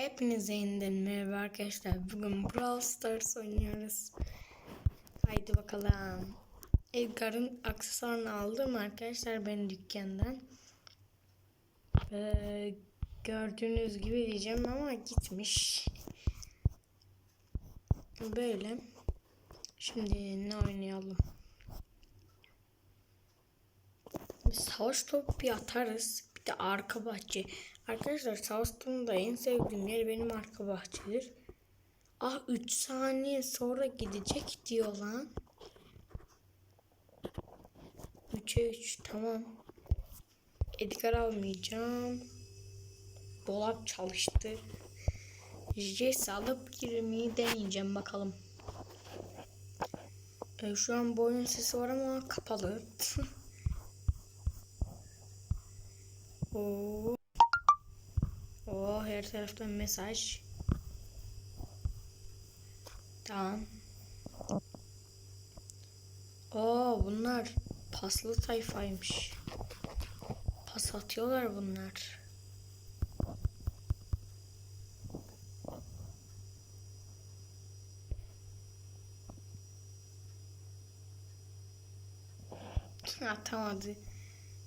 Hepinize yeniden merhaba arkadaşlar. Bugün Brawl Stars oynuyoruz. Haydi bakalım. Edgar'ın aksesuarını aldım arkadaşlar ben dükkandan. Ee, gördüğünüz gibi diyeceğim ama gitmiş. Böyle. Şimdi ne oynayalım? Savaş topu atarız. Bir de arka bahçe. Arkadaşlar savaş topunda en sevdiğim yer benim arka bahçedir. Ah 3 saniye sonra gidecek diyor lan. 3'e 3 tamam. Edgar almayacağım. Dolap çalıştı. Jess alıp girmeyi deneyeceğim bakalım. Ee, şu an boyun sesi var ama kapalı. Oo. Oo her taraftan mesaj. Tamam. Oo bunlar paslı tayfaymış. Pas atıyorlar bunlar. Atamadı.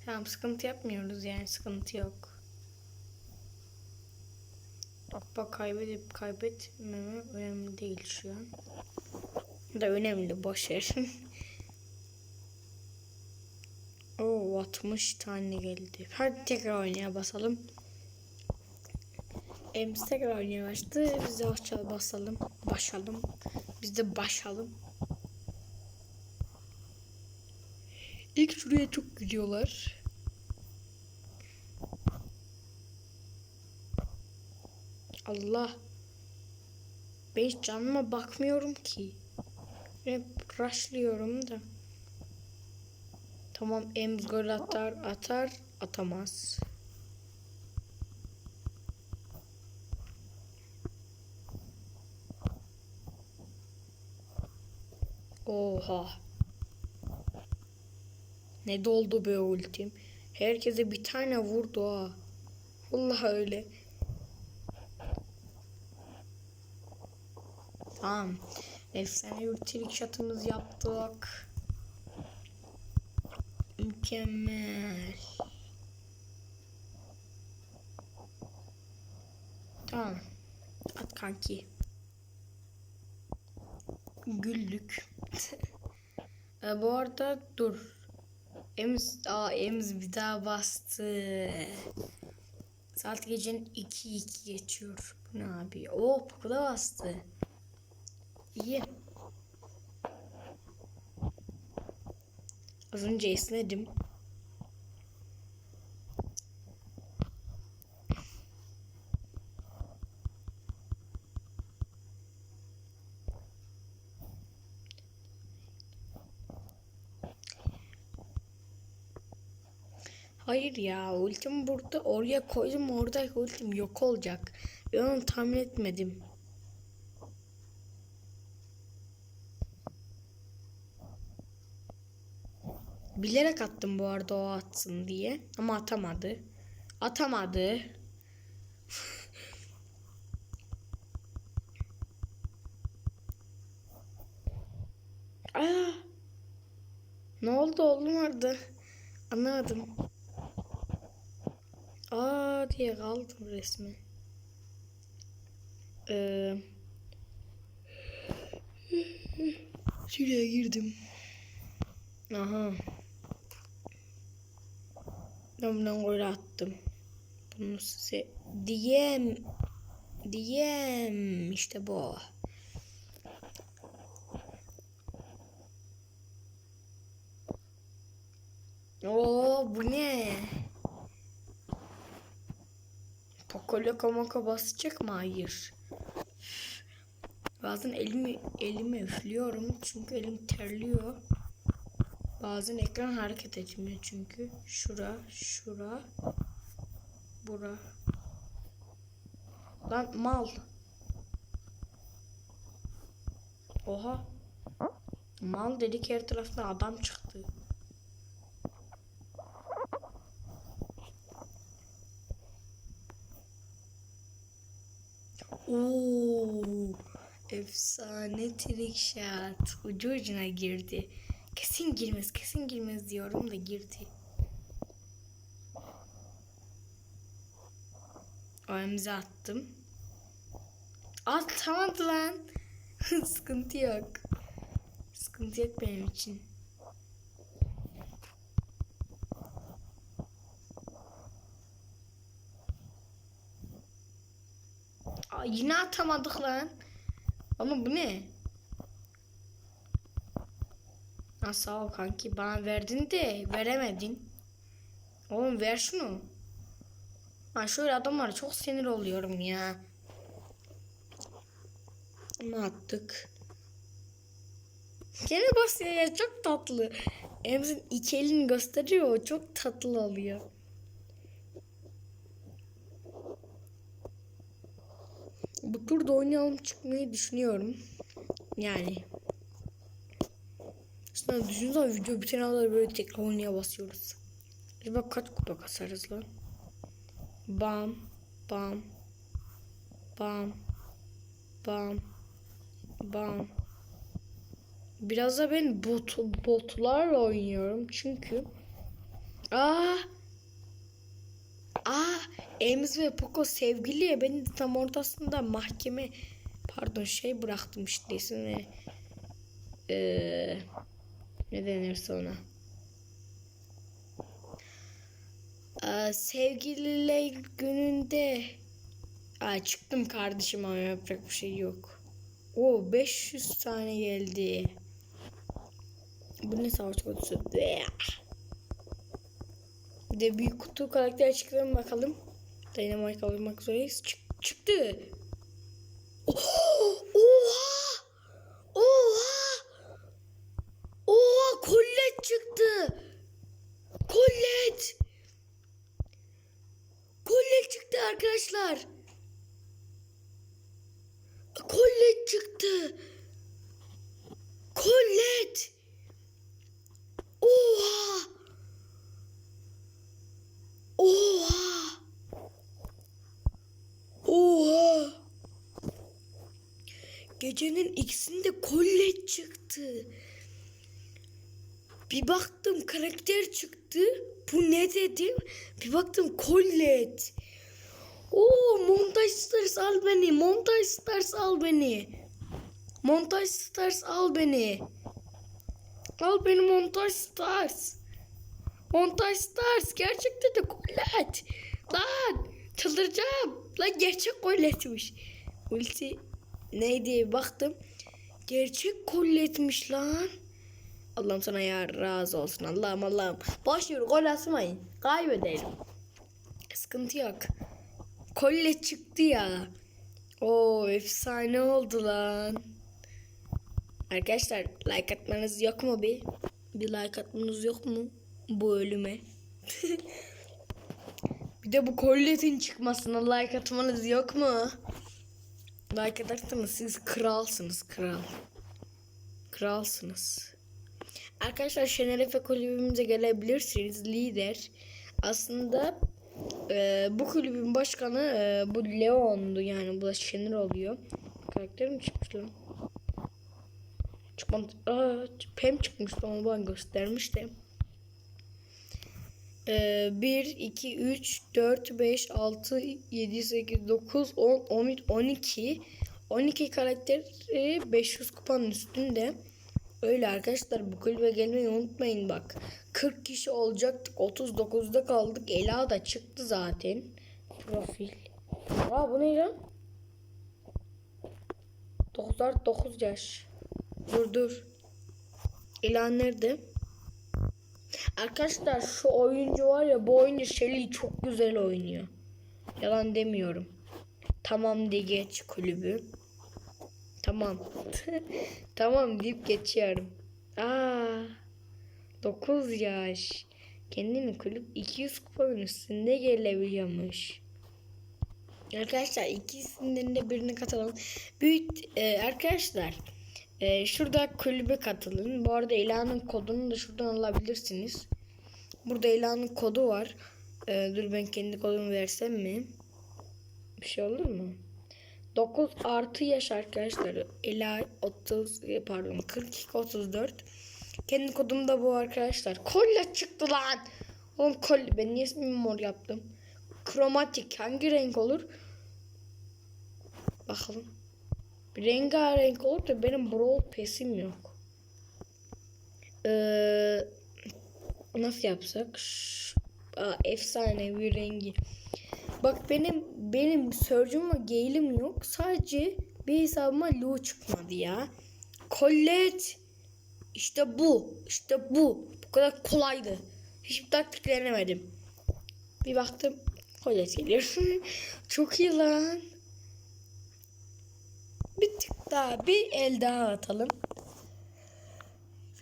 Tamam sıkıntı yapmıyoruz yani sıkıntı yok. Kupa kaybedip kaybetmeme önemli değil şu an. Da önemli boş ver. Oo 60 tane geldi. Hadi tekrar oynaya basalım. Ems tekrar oynaya başladı. Biz de başlayalım basalım. Başalım. Biz de başalım. İlk şuraya çok gidiyorlar. Allah. Ben hiç canıma bakmıyorum ki. Hep rushlıyorum da. Tamam Ems gol atar atar atamaz. Oha. Ne doldu be ultim. Herkese bir tane vurdu ha. Vallahi öyle. Tamam. Efsane bir trik shot'ımız yaptık. Mükemmel. Tamam. At kanki. Güldük. e, bu arada dur. Ems, aa, Ems bir daha bastı. Saat gecenin 2-2 geçiyor. Bu ne abi? Oo Poco da bastı. İyi. Az önce esnedim. Hayır ya ultim burada oraya koydum orada ultim yok olacak. Ben onu tahmin etmedim. Bilerek attım bu arada o atsın diye. Ama atamadı. Atamadı. Aa! Ne oldu oğlum orada? Anlamadım. Aa diye kaldım resmen. Ee, şuraya girdim. Aha. Ben bundan gol attım. Bunu size diyem diyem işte bu. Oo bu ne? Pokoloko moko basacak mı? Hayır. Bazen elimi elimi üflüyorum çünkü elim terliyor. Bazen ekran hareket etmiyor çünkü. Şura, şura, bura. Lan mal. Oha. Mal dedik her tarafta adam çıktı. Oo, efsane trick shot. Ucu ucuna girdi. Kesin girmez, kesin girmez diyorum da girdi. Oyumuzu attım. Atamadı lan. Sıkıntı yok. Sıkıntı yok benim için. Aa, yine atamadık lan. Ama bu ne? Ha, sağ ol kanki. Bana verdin de veremedin. Oğlum ver şunu. Ha şöyle adamlara çok sinir oluyorum ya. Ama attık. Gene basıyor ya çok tatlı. Emzin iki elini gösteriyor o çok tatlı oluyor. Bu turda oynayalım çıkmayı düşünüyorum. Yani. Aslında düşünsene video bitene kadar böyle tekrar oynaya basıyoruz. Acaba kaç kupa kasarız lan? Bam, bam, bam, bam, bam. Biraz da ben bot, botlarla oynuyorum çünkü. Aa, aa, Ems ve Poco sevgili ya ben tam ortasında mahkeme pardon şey bıraktım işte ismini. Ee, ne denirse ona. Aa, sevgililer gününde Aa, çıktım kardeşim ama yapacak bir şey yok. O 500 tane geldi. Bu ne savaş kutusu? Bir de büyük kutu karakter çıkalım bakalım. Dynamite almak zorundayız. Çık, çıktı. Oh, oha! Oha! Oha! Kollet çıktı. Kollet! Kollet çıktı arkadaşlar. Kollet çıktı. Kollet. Oha. Oha. Oha. Gecenin ikisinde kollet çıktı. Bir baktım karakter çıktı. Bu ne dedim? Bir baktım kollet. Oo montaj stars al beni. Montaj stars al beni. Montaj stars al beni. Al beni montaj stars. Montaj stars gerçekten de kollet. Lan çıldıracağım. Lan gerçek kolletmiş. Ulti neydi baktım. Gerçek kolletmiş lan. Allah'ım sana ya razı olsun. Allah'ım Allah'ım. Boş gol atmayın. Kaybedelim. Sıkıntı yok. Kolle çıktı ya. O efsane oldu lan. Arkadaşlar like atmanız yok mu bir? Bir like atmanız yok mu bu ölüme? bir de bu kolletin çıkmasına like atmanız yok mu? Like atarsanız siz kralsınız kral. Kralsınız. Arkadaşlar Şenerefe kulübümüze gelebilirsiniz. Lider. Aslında e, bu kulübün başkanı e, bu Leon'du yani bu da Şener oluyor. Karakter mi çıkmış lan? Çıkmadı. Aa, Pem çıkmıştı onu bana göstermişti. E, 1, 2, 3, 4, 5, 6, 7, 8, 9, 10, 11, 12. 12 karakteri 500 kupanın üstünde. Öyle arkadaşlar bu kulübe gelmeyi unutmayın bak. 40 kişi olacaktık. 39'da kaldık. Ela da çıktı zaten. Profil. Aa bu ne lan? 9 art 9 yaş. Dur dur. Ela nerede? Arkadaşlar şu oyuncu var ya bu oyuncu Shelly çok güzel oynuyor. Yalan demiyorum. Tamam de geç kulübü. Tamam. tamam deyip geçiyorum. Aa. 9 yaş. Kendini kulüp 200 kupanın üstünde gelebiliyormuş. Arkadaşlar ikisinden de birini katalım. Büyük e, arkadaşlar e, şurada kulübe katılın. Bu arada ilanın kodunu da şuradan alabilirsiniz. Burada ilanın kodu var. E, dur ben kendi kodumu versem mi? Bir şey olur mu? 9 artı yaş arkadaşlar. Ela 30 e, pardon 42 34. Kendi kodum da bu arkadaşlar. Kolle çıktı lan. Oğlum kolle ben niye ismimi mor yaptım? Kromatik hangi renk olur? Bakalım. Rengarenk olur da benim brawl pass'im yok. Ee, nasıl yapsak? Aa, efsanevi rengi. Bak benim benim Surge'um ve Gale'im yok. Sadece bir hesabıma Lu çıkmadı ya. Colette. İşte bu. İşte bu. Bu kadar kolaydı. Hiçbir taktiklenemedim. Bir baktım Colette geliyor. Çok iyi lan. Bir tık daha bir el daha atalım.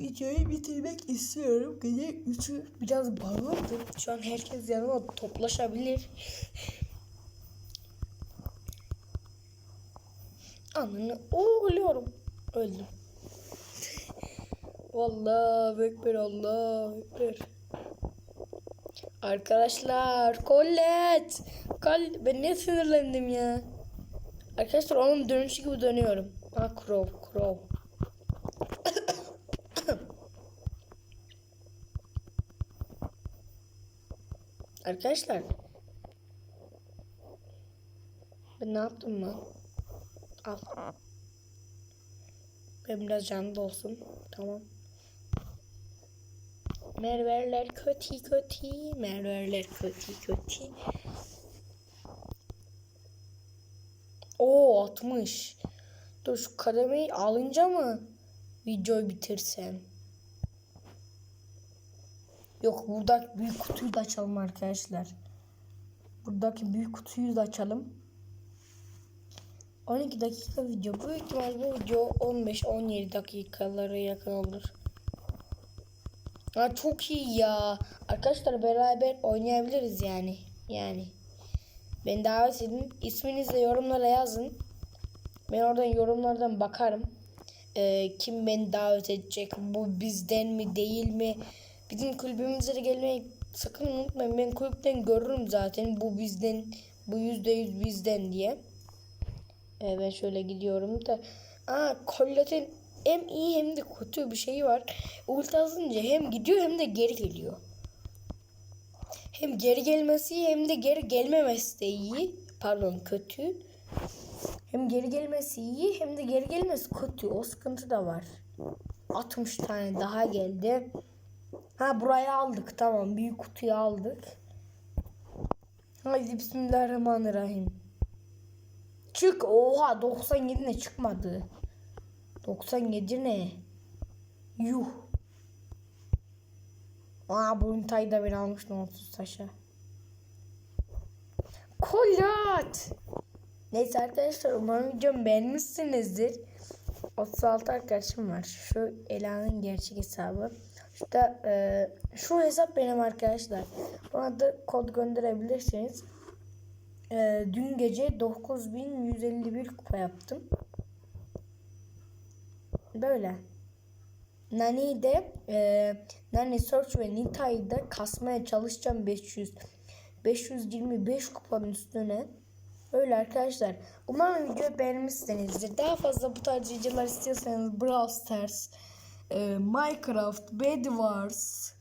Videoyu bitirmek istiyorum. Gece 3'ü biraz bağırdı. Şu an herkes yanıma toplaşabilir. Anını oğluyorum. Öldüm. Vallahi ekber Allah ekber. Arkadaşlar Colette. Kol ben ne sinirlendim ya. Arkadaşlar onun dönüşü gibi dönüyorum. Ha Crow Crow. Arkadaşlar. Ben ne yaptım lan? Al. Benim biraz canlı olsun. Tamam. Merverler kötü kötü. Merverler kötü kötü. Oo 60. Dur şu kademeyi alınca mı videoyu bitirsem? Yok buradaki büyük kutuyu da açalım arkadaşlar. Buradaki büyük kutuyu da açalım. 12 dakika video. Büyük ihtimal bu video 15-17 dakikalara yakın olur. Ha, çok iyi ya. Arkadaşlar beraber oynayabiliriz yani. Yani. Beni davet edin. İsminizi yorumlara yazın. Ben oradan yorumlardan bakarım. Ee, kim beni davet edecek? Bu bizden mi değil mi? Bizim kulübümüze de gelmeyi sakın unutmayın. Ben kulüpten görürüm zaten. Bu bizden, bu yüzde yüz bizden diye. Ee, ben şöyle gidiyorum da. Aa Collette'in hem iyi hem de kötü bir şeyi var. Ulti atınca hem gidiyor hem de geri geliyor. Hem geri gelmesi hem de geri gelmemesi de iyi. Pardon kötü. Hem geri gelmesi iyi hem de geri gelmesi kötü. O sıkıntı da var. 60 tane daha geldi. Ha burayı aldık tamam. Büyük kutuyu aldık. Haydi bismillahirrahmanirrahim. Çık. Oha 97 ne çıkmadı. 97 ne? Yuh. Aa bu ünitayı da ben almıştım 30 taşa. Kolat. Neyse arkadaşlar umarım videomu beğenmişsinizdir. 36 arkadaşım var. Şu Ela'nın gerçek hesabı. Şurada e, şu hesap benim arkadaşlar. Buna da kod gönderebilirsiniz. E, dün gece 9151 kupa yaptım. Böyle. Nani de e, Nani Search ve Nita'yı kasmaya çalışacağım 500 525 kupanın üstüne. Öyle arkadaşlar. Umarım videoyu beğenmişsinizdir. Daha fazla bu tarz videolar istiyorsanız Brawl Stars, e, Minecraft, Bed Wars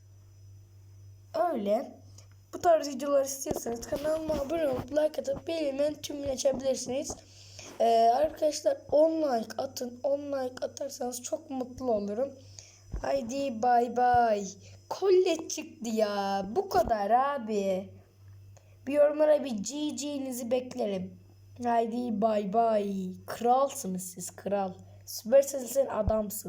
öyle. Bu tarz videolar istiyorsanız kanalıma abone olup like atıp bildirimleri tümünü açabilirsiniz. Ee, arkadaşlar 10 like atın. 10 like atarsanız çok mutlu olurum. Haydi bay bay. Kolle çıktı ya. Bu kadar abi. Bir yorumlara bir GG'nizi beklerim. Haydi bay bay. Kralsınız siz kral. Süpersiniz adamsın.